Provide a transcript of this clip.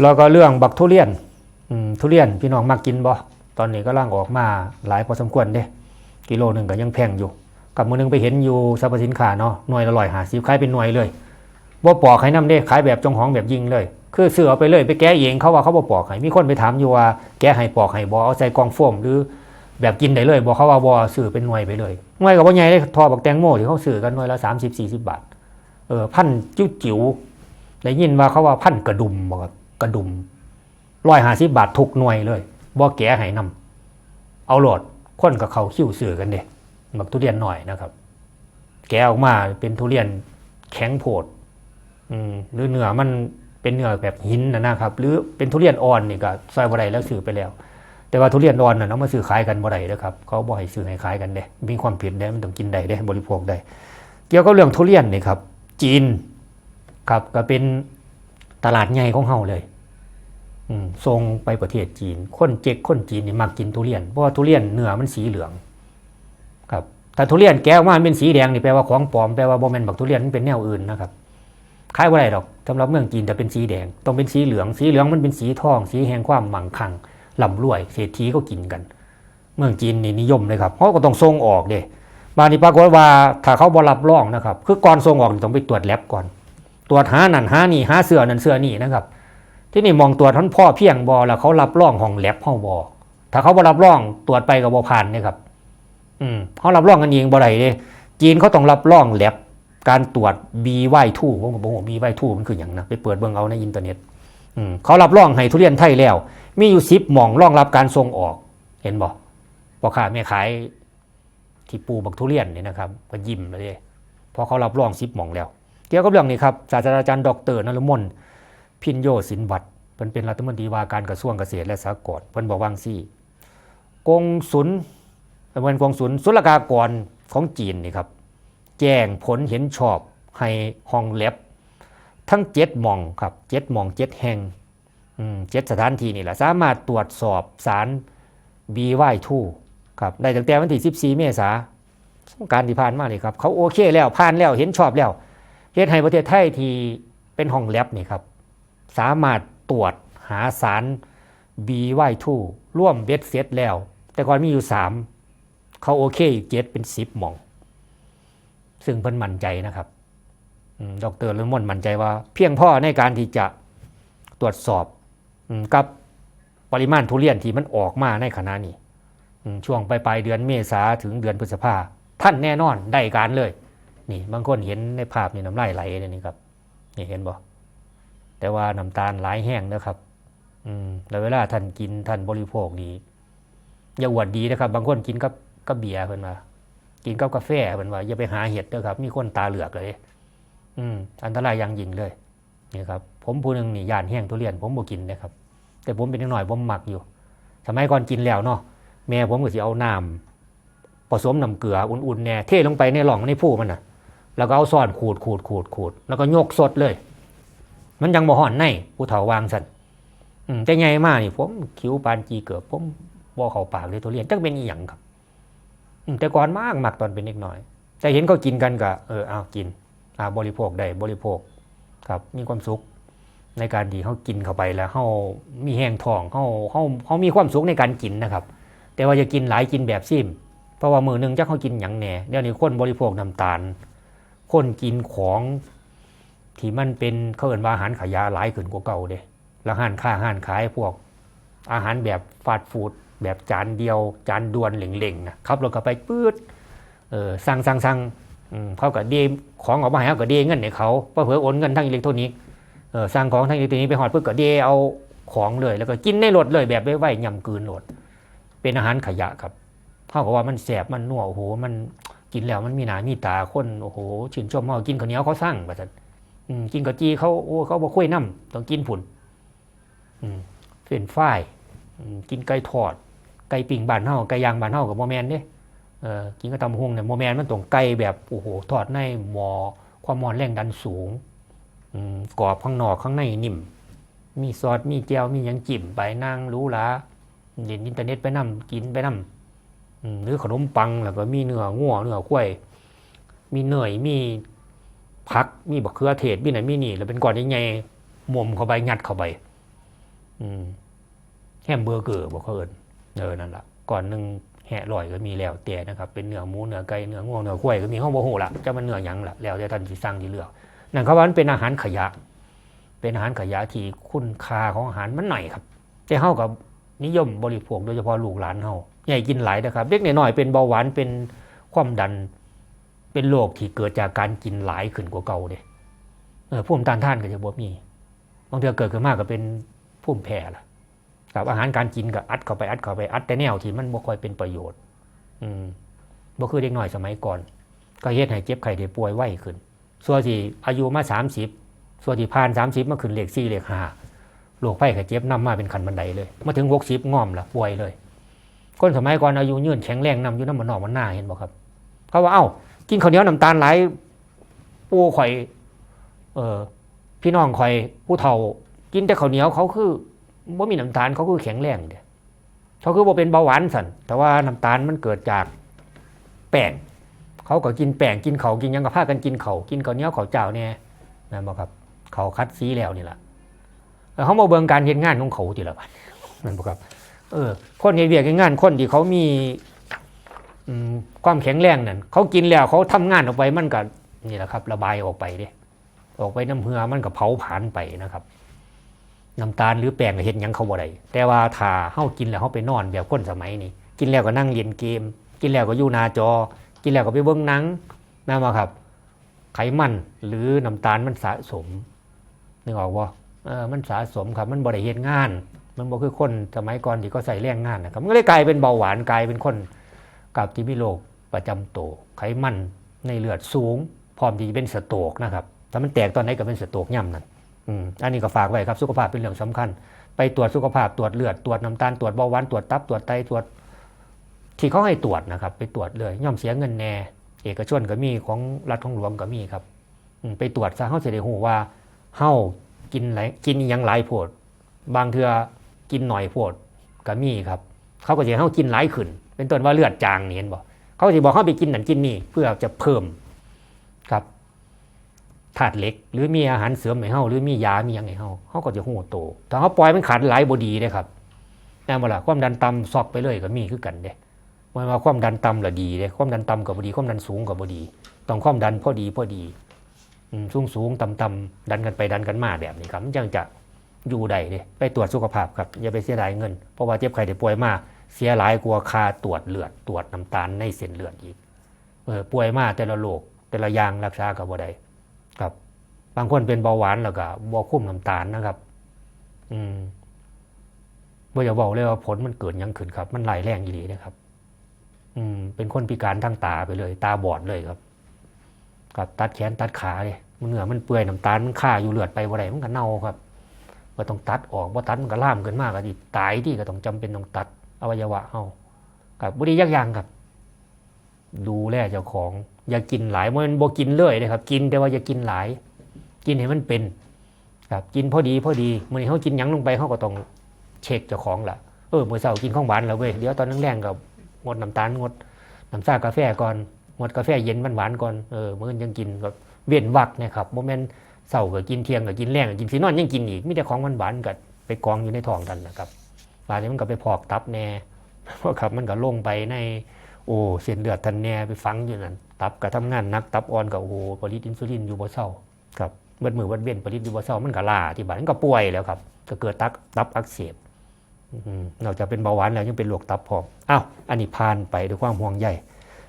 แล้วก็เรื่องบักทุเรียนทุเรียนพี่น้องมักกินบ่ตอนนี้ก็ล่างออกมาหลายพอสมควรเด้กิโลหนึ่งก็ยังแพงอยู่ กับมือหนึงไปเห็นอยู่สรรพสินค้าเนาะหน่วยละร้อยหาสิบขายเป็นหน่วยเลยบ่ปอกให้น้ำเด้ขายแบบจงหองแบบยิงเลย คือซื้อไปเลยไปแก้เองเขาว่าเขาบ่ปอกให้มีคนไปถามอยู่ว่าแก้ให้ปอกให้บ่เอาใส่กองโฟมหรือแบบกินได้เลยบ่เขาว่าบ่ซื้อเป็นหน่วยไปเลยหน่วยก็บ่ใหญ่เลยทอบักแตงโมที่เขาซื้อกันหน่วยละ30 40บาทเออพันจิ้วจิ๋วได้ยินว่าเขาว่าพันกระดุมบ่ครับ กระดุม150บาททุกหน่วยเลยบ่แก้ให้นํเอาโหลดคนกับเขาคิ้วซื้อกันเด้บักทุเรียนหน่อยนะครับ แกออกมาเป็นทุเรียนแข็งโผดหรือเนื้อมันเป็นเนื้อแบบหินนะนะครับ หรือเป็นทุเรียนอ่อนนี่ก็ซอยบ่ได้แล้วซื้อไปแล้ว แต่ว่าทุเรียนอ่อนน่ะเนาะมาซื้อขายกันบ่ได้นะครับเขาบ่ให้ซื้อให้ขายกันเด้มีความผิดเด้มันต้องกินได้เด้บริโภคได้เกี่ยวกับเรื่องทุเรียนนี่ครับ จีนครับก็เป็นตลาดใหญ่ของเฮาเลย ส่งไปประเทศจีน คนเจ๊กคนจีนนี่มักกินทุเรียน เพราะว่าทุเรียนเนื้อมันสีเหลือง ครับ ถ้าทุเรียนแก้วมาเป็นสีแดงนี่แปลว่าของปลอม แปลว่าบ่แมนบักทุเรียนมันเป็นแนวอื่นนะครับขายบ่าได้ดอกสำหรับเมืองจีนแต่เป็นสีแดง ต้องเป็นสีเหลือง สีเหลืองมันเป็นสีทอง สีแห่งความมั่งคั่งร่ำรวย เศรษฐีก็กินกัน เมืองจีนนี่นิยมเลยครับเขาก็ต้องส่งออกเด้บางทีปรากฏว่าถ้าเขาบรับรองนะครับ คือก่อนส่งออกต้องไปตรวจแลบก่อน ตรวจหานั่นหานี่หาเสื้อนั่นเสื้อนี่นะครับ ที่นี่มองตรวจท่านพ่อเพียงบอแล้วเขารับรองห้องแลบห้องบอถ้าเขาบ่รับรองตรวจไปก็บ่ผ่านเนะครับ อืมเขารับรองกันเองบ่ได้เด้จีนเขาต้องรับรองแลบการตรวจ BY2 ผมก็บอกว่า BY2 มันคืออย่างนะไปเปิดเบิ่งเอาในอินเทอร์เน็ตอืมเขารับรองให้ทุเรียนไทยแล้ว มีอยู่10หมองรองรับการส่งออก เห็นบ่พ่อค้าแม่ขายที่ปูบักทุเรียนนี่นะครับ ก็ยิ้มเลยเพราะเขารับรอง10หมองแล้ว เกี่ยวกับเรื่องนี้ครับศาสตราจารย์ดรนรมน พินโยสินวัตรเพิ่นเป็นรัฐมนตรีว่าการกระทรวงเกษตรและสหกรณ์เพิ่นบอกว่างซี่กงสุลเป็นกองศูนย์ศุลกากรของจีนนี่ครับ แจ้งผลเห็นชอบให้ห้องแลบทั้งเจ็ดมองครับเจ็ดมองเจ็ดแห่งเจ็ดสถานที่นี่แหละสามารถตรวจสอบสาร BY2 ครับได้ตั้งแต่วันที่14 เมษาสงการที่ผ่านมาเลยครับ เขาโอเคแล้วผ่านแล้วเห็นชอบแล้วเฮ็ดให้ประเทศไทยที่เป็นห้องแลบนี่ครับ สามารถตรวจหาสาร BY2 ร่วมเบ็ดเสร็จแล้ว แต่ก่อนมีอยู่ 3 เขาโอเคอีกเจ็ดเป็นสิบหมอง ซึ่งเพิ่นมั่นใจนะครับอืมดรเลมอนมั่นใจว่า เพียงพอในการที่จะตรวจสอบกับปริมาณทุเรียนที่มันออกมาในขณะนี้ช่วงปลายเดือนเมษาถึงเดือนพฤษภาท่านแน่นอนได้การเลย นี่บางคนเห็นในภาพนี่น้ำลายไหลเลยนี่ครับนี่เห็นบ่ แต่ว่าน้ำตาลหลายแห้งนะครับอืมแล้วเวลาท่านกินท่านบริโภคนี่อย่าอวดดีนะครับ บางคนกินกับกับเบียร์เพิ่นว่ากินกับกาแฟเพิ่นว่าอย่าไปหาเห็ดเด้อครับ มีคนตาเหลือกเลยอืมอันตรายอย่างยิ่งเลยนี่ครับ ผมผู้หนึงนี่ย่านแห้งทุเรียน ผมบ่กินนะครับ แต่ผมเป็นนิดหน่อยผมหมักอยู่สมัยก่อนกินแล้วเนาะแม่ผมก็สิเอาน้ำผสมน้ำเกลืออุ่นๆแน่เทลงไปในหล่องในผู้มันน่ะ แล้วก็เอาซ่อนขูดขูดขูดขูดแล้วก็โยกสดเลย มันยังบ่ห่อนในผู้เฒ่าวางสันแต่ใหญ่มากนี่ผมคิ้วปานจีเกือบผมบ่เข้าปากเลยทุเรียนจักเป็นอีหยังครับแต่ก่อนมากมักตอนเป็นเด็กน้อย แต่เห็นเขากินกันก็เออเอากินอ่าบริโภคได้บริโภคครับ มีความสุขในการที่เขากินเข้าไปแล้วเขามีแห้งท้องเขาเขาเขามีความสุขในการกินนะครับ แต่ว่าจะกินหลายกินแบบซิมเพราะว่ามือหนึ่งจักเขากินหยังแหน่เดี๋ยวนี้คนบริโภคน้ำตาล คนกินของ ที่มันเป็นเขาเอ่นว่าอาหารขายาหลายขึ้นกว่าเก่าเด้แล้วห้านค้าห้านขายพวก อาหารแบบฟาสต์ฟู้ดแบบจานเดียว จานด่วนเหล่งๆนะครับเราก็ไปปื๊ดเออสั่งสั่งสั่งเขาก็เดของออกมาให้เขาก็เดเงินให้เขาเพราะเผื่อโอนเงินทางอิเล็กทรอนิกส์เออสั่งของทางอิเล็กทรอนิกส์ไปหอดเพื่อก็เดเอาของเลย แล้วก็กินในรถเลยแบบไว้ๆยำกืนรถเป็นอาหารขยะครับเท่ากับว่ามันแสบมันนัวโอ้โหมันกินแล้วมันมีหนามีตาคนโอ้โหชื่นชมเขากินข้าวเหนียวเขาสั่งแบบนั้น กินกะจีเขาโอ้เขาบอกคุยน้ำต้องกินผุนเฟรนช์ฟรายกินไก่ทอด ไก่ปิ่งบานเฮาไก่ย่างบานเฮากับโมแมนเด้กินกับตำบักหุ่งเนี่ยโมแมนมันต้องไก่แบบโอ้โหทอดในหม้อความร้อนแรงดันสูงกรอบข้างนอกข้างในนิ่ม มีซอสมีแจ่วมียังจิ้มไปนั่งรู้ละเล่นอินเทอร์เน็ตไปนํกินไปนํอืมหรือขนมปังแล้วก็มีเนื้องัวเนื้อข้วย มีเนยมี ผักมีบักเขือเทศมีไหนมีนี่ แล้วเป็นก้อนใหญ่ๆม่มเข้าไปงัดเข้าไปอืมแฮมเบอร์เกอร์บอกเขาเอินเออนั่นละก่อนหนึ่งแหะลอยก็มีแล้วแต่นะครับ เป็นเนื้อหมูเนื้อไก่เนื้อง่วงเนื้อข้วยก็มีห้องโมโหละจะมันเนื้อยังละแล้วแต่ท่านที่สั่งที่เลือกนั่นเขาว่ามันเป็นอาหารขยะ เป็นอาหารขยะที่คุณค่าของอาหารมันหน่อยครับ แต่เฮากับนิยมบริโภคโดยเฉพาะลูกหลานเฮาใหญ่กินหลายนะครับ เด็กน้อยเป็นเบาหวานเป็นความดัน เป็นโรคที่เกิดจากการกินหลายขึ้นกว่าเก่าเด้เออภูมิต้านท่านก็จะบ่มีบางทีเกิดขึ้นมากก็เป็นภูมิแพ้ล่ะกับอาหารการกินก็อัดเข้าไปอัดเข้าไปอัดแต่แนวที่มันบ่ค่อยเป็นประโยชน์ อืมบ่คือเด็กหน้อยสมัยก่อน ก็เฮ็ดให้เจ็บไข้ได้ป่วยไวขึ้น ส่วนที่อายุมา30ส่วนที่ผ่าน30มสิบมาขึ้นเลข4เลข5โรคไข้ไข้เจ็บนำมาเป็นขันบันไดเลยมาถึง60ง่อมละป่วยเลยคนสมัยก่อนอายุยืนแข็งแรงนำอยู่น้ำมันนอกมันหน้าเห็นบ่ครับ เขาว่าเอ้า กินข้าวเหนียวน้ำตาลหลายปู่ข่อย เออพี่น้องข่อยผู้เฒ่า กินแต่ข้าวเหนียวเขาคือบ่มีน้ำตาลเขาคือแข็งแรงเด้เขาคือบ่เป็นเบาหวานสันแต่ว่าน้ำตาลมันเกิดจากแป้งเขาก็กินแป้งกินเขากินยังกับพากันกินเขากินข้าวเหนียวข้าวเจ้าเนี่ยนั่นบ่ครับ เขาคัดสีแล้วนี่แหละแล้วเขามาเบิงการเฮ็ดงานของเขาทีละบัดนั่นบ่ครับ เออ คนเฮ็ดเวียกเฮ็ดงานคนที่เขามี ความแข็งแรงนั่นเขากินแล้วเขาทำงานออกไปมันก็นี่แหละครับ ระบายออกไปเด้ออกไปน้ำเหือมันก็เผาผลาญไปนะครับน้ำตาลหรือแป้งก็เห็นยังเขาบ่ได้แต่ว่าถ้าเฮากินแล้วเฮาไปนอนแบบคนสมัยนี้กินแล้วก็นั่งเล่นเกม กินแล้วก็อยู่หน้าจอ กินแล้วก็ไปเบิ่งหนังนั่นมาครับ ไขมันหรือน้ำตาลมันสะสมนึกออกบ่เออมันสะสมครับ มันบ่ได้เฮ็ดงาน มันบ่คือคนสมัยก่อนที่เขาใส่แรงงานนะครับมันก็เลยกลายเป็นเบาหวานกลายเป็นคน กับที่มีโรคประจำตัวไขมันในเลือดสูง พร้อมที่จะเป็นสโตกนะครับถ้ามันแตกตอนไหนก็เป็นสโตกย่ำนั่นอืมอันนี้ก็ฝากไว้ครับสุขภาพเป็นเรื่องสำคัญ ไปตรวจสุขภาพตรวจเลือดตรวจน้ำตาลตรวจเบาหวานตรวจตับตรวจไตตรวจ ที่เขาให้ตรวจนะครับ ไปตรวจเลยย่อมเสียเงินแน่เอกชนก็มีของรัฐของหลวงก็มีครับไปตรวจซะเขาจะได้หูว่าเฮากินไหลกินยังหลายโพด บางเทือกินหน่อยโพดก็มีครับ เขาก็จะให้เฮากินหลายขึ้น เป็นต้นว่าเลือดจางนี่เห็นบ่เขาจะบอกเขาไปกินนั่นกินนี่เพื่อจะเพิ่มครับธาตุเหล็ก หรือมีอาหารเสริมให้เฮาหรือมียามีหยังให้เฮาเขาก็จะหูโตถ้าเขาปล่อยมันขาดหลายบดีเด้ครับแน่บ่ล่ะความดันต่ำซอกไปเลยก็มีคือกันเด้มันว่าความดันต่ำละดีเด้ความดันต่ำกับบดี ความดันสูงกับบดี ต้องความดันพอดีพอดีสูงสูงต่ำต่ำดันกันไปดันกันมาแบบนี้ครับมังจะอยู่ได้เด้ไปตรวจสุขภาพครับอย่าไปเสียดายเงิน เพราะว่าเจ็บไข้ได้ป่วยมาก เสียหลายกว่าค่าตรวจเลือดตรวจน้ำตาลในเส้นเลือดอีกเออป่วยมาแต่ละโรคแต่ละอย่างรักษากับบ่ได้ครับ บางคนเป็นเบาหวานแล้วก็บ่คุ้มน้ำตาลนะครับ อืมบ่อย่าบอกเลยว่าผลมันเกิดยังขึ้นครับ มันไหลแรงอีหลีนะครับ อืม เป็นคนพิการทางตาไปเลย ตาบอดเลยครับกับตัดแขนตัดขาเลยมันเหนือมันเปื่อยน้ำตาลมันฆ่าอยู่เลือดไปบ่ได้มันก็เน่าครับก็ต้องตัดออกบ่ตัดมันก็ล่ามขึ้นมากก็ดิตายที่ก็ต้องจำเป็นต้องตัด อวัยวะเฮากับบุรียักยางครับ ดูแลเจ้าของ อย่ากินหลายมันบ่กินเลยนะครับ กินแต่ว่าอย่ากินหลาย กินให้มันเป็นครับกินพอดีพอดีมื้อนี้เฮากินหยังลงไปเฮาก็ต้องเช็คเจ้าของล่ะเออมื้อเช้ากินของหวานแล้วเว้ยเดี๋ยวตอนแรงๆก็งดน้ำตาลงดน้ำชากาแฟก่อนงดกาแฟเย็นหวานๆก่อนเออมื้อยังกินก็เว้นวักนะครับบ่แม่นเช้าก็กินเที่ยงก็กินแรงก็กินสินอนยังกินอีกมีแต่ของหวานๆก็ไปกองอยู่ในท้องกันนะครับ บาดนี้มันก็ไปพอกตับแน่พอครับมันก็ลงไปในโอ้เส้นเลือดทันแน่ไปฟังอยู่นั่นตับก็ทำงานนักตับอ่อนก็โอ้โหผลิตอินซูลินอยู่บ่เศร้าครับเบิดมือเบิดเว้นผลิตอยู่บ่เศร้ามันก็ลาที่บาดมันก็ป่วยแล้วครับ ก็เกิดตับตับอักเสบนอกจากเป็นเบาหวานแล้วยังเป็นโรคตับพร้อมอ้าวอันนี้ผ่านไปด้วยความห่วงใย